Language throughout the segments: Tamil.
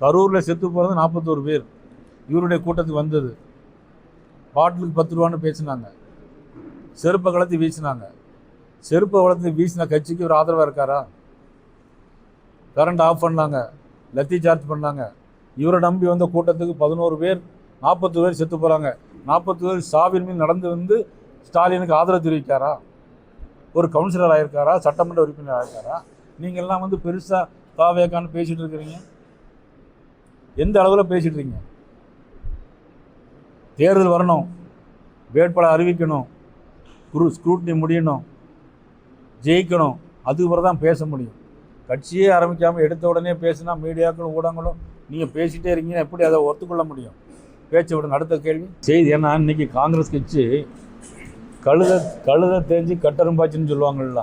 கரூரில் செத்து போகிறது நாற்பத்தோரு பேர். இவருடைய கூட்டத்துக்கு வந்தது. பாட்டிலுக்கு பத்து ரூபான்னு பேசினாங்க. செருப்பை கலத்தி வீசினாங்க. செருப்பை வளர்த்து வீசின கட்சிக்கு ஒரு ஆதரவாக இருக்காரா? கரண்ட் ஆஃப் பண்ணாங்க. லத்தி சார்ஜ் பண்ணாங்க. இவரை நம்பி வந்த கூட்டத்துக்கு பதினோரு பேர் நாற்பது பேர் செத்து போகிறாங்க நாற்பத்தி பேர் சாவின் மீது நடந்து வந்து ஸ்டாலினுக்கு ஆதரவு தெரிவிக்காரா? ஒரு கவுன்சிலர் ஆகியிருக்காரா சட்டமன்ற உறுப்பினர் ஆயிருக்காரா? நீங்கள்லாம் வந்து பெருசாக தாவேக்கான்னு பேசிகிட்டு இருக்கிறீங்க. எந்த அளவில் பேசிடுறீங்க? இருக்கீங்க தேர்தல் வரணும். வேட்பாளர் அறிவிக்கணும். குரு ஸ்க்ரூட்னி முடியணும். ஜெயிக்கணும். அது வரை தான் பேச முடியும். கட்சியே ஆரம்பிக்காமல் எடுத்த உடனே பேசினா மீடியாக்களும் ஊடகங்களும் நீங்கள் பேசிகிட்டே இருக்கீங்க எப்படி அதை ஒத்துக்கொள்ள முடியும்? பேச்சை விடுங்க. அடுத்த கேள்வி. செய்தி ஏன்னா இன்னைக்கு காங்கிரஸ் கட்சி கழுத கழுத தேஞ்சு கட்டரும்பாச்சின்னு சொல்லுவாங்கள்ல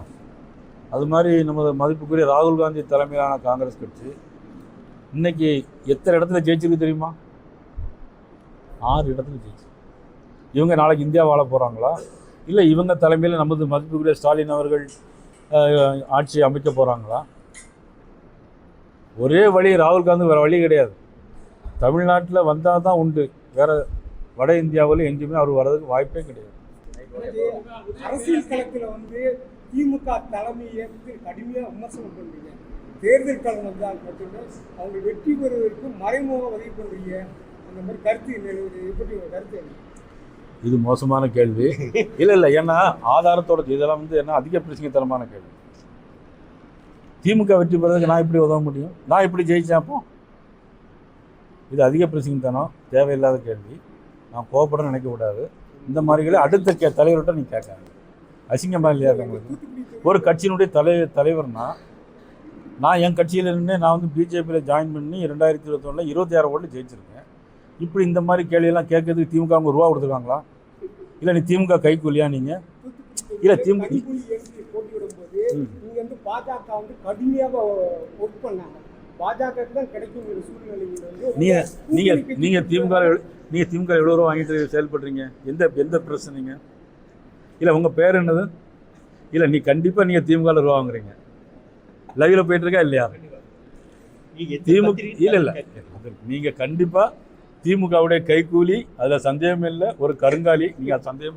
அது மாதிரி நமது மதிப்புக்குரிய ராகுல் காந்தி தலைமையிலான காங்கிரஸ் கட்சி இன்னைக்கு எத்தனை இடத்துல ஜெயிச்சிருக்கு தெரியுமா? ஆறு இடத்துல ஜெயிச்சு. இவங்க நாளைக்கு இந்தியா வாழ போகிறாங்களா இல்லை இவங்க தலைமையில் நமது மதிப்புக்குரிய ஸ்டாலின் அவர்கள் ஆட்சி அமைக்க போகிறாங்களா ஒரே வழி ராகுல் காந்தி வேறு வழி கிடையாது. தமிழ்நாட்டில் வந்தால் தான் உண்டு. வேறு வட இந்தியாவில் எங்கேயுமே அவர் வர்றதுக்கு வாய்ப்பே கிடையாது. அரசியல் களத்தில் வந்து திமுக தலைமையை கடுமையாக விமர்சனம் பண்ணுறீங்க தேர்தல் களம் வந்தால் மட்டுமே அவங்க வெற்றி பெறுவதற்கு மறைமுக பண்றீங்க அந்த மாதிரி கருத்து உங்க கருத்து? இது மோசமான கேள்வி. இல்லை இல்லை ஏன்னா ஆதாரத்தோட இதெல்லாம் வந்து என்ன அதிக பிரச்சனைத்தனமான கேள்வி. திமுக வெற்றி பெறதுக்கு நான் எப்படி உதவ முடியும்? நான் எப்படி ஜெயிச்சேன் அப்போ? இது அதிக பிரச்சனைத்தனம் தேவையில்லாத கேள்வி. நான் கோவப்பட நினைக்கக்கூடாது. இந்த மாதிரிகளை அடுத்த கே தலைவர்கிட்ட நீ கேட்காங்க அசிங்கமா இல்லையா ஒரு கட்சியினுடைய தலை தலைவர்னா நான் என் கட்சியில் இருந்து நான் வந்து பிஜேபியில் ஜாயின் பண்ணி ரெண்டாயிரத்தி இருபத்தொன்னில் இருபத்தி ஆறு ஓட்டு ஜெயிச்சிருக்கேன். இப்படி இந்த மாதிரி கேள்வியெல்லாம் கேட்கறதுக்கு திமுக அவங்க ரூபா கொடுத்துருக்காங்களா? இல்லை நீ திமுக கைக்கூலியா நீங்கள் இல்ல, திமுக பாஜக வந்து கடுமையாக ஒர்க் பண்ணாங்க. நீங்கள் நீங்கள் நீங்கள் திமுக நீங்கள் திமுக எவ்வளோ ரூபா வாங்கிட்டு செயல்படுறீங்க. எந்த எந்த நீங்கள் இல்லை உங்கள் பேர் என்னது? இல்லை நீ கண்டிப்பாக நீங்கள் திமுகவில் ரூபா வாங்குறீங்க. லைவில் போயிட்டு இருக்கா இல்லையா திமுக இல்லை இல்லை. நீங்கள் கண்டிப்பாக திமுகவுடைய கைக்கூலி அதில் சந்தேகம் இல்லை. ஒரு கருங்காலி நீங்கள் சந்தேகம்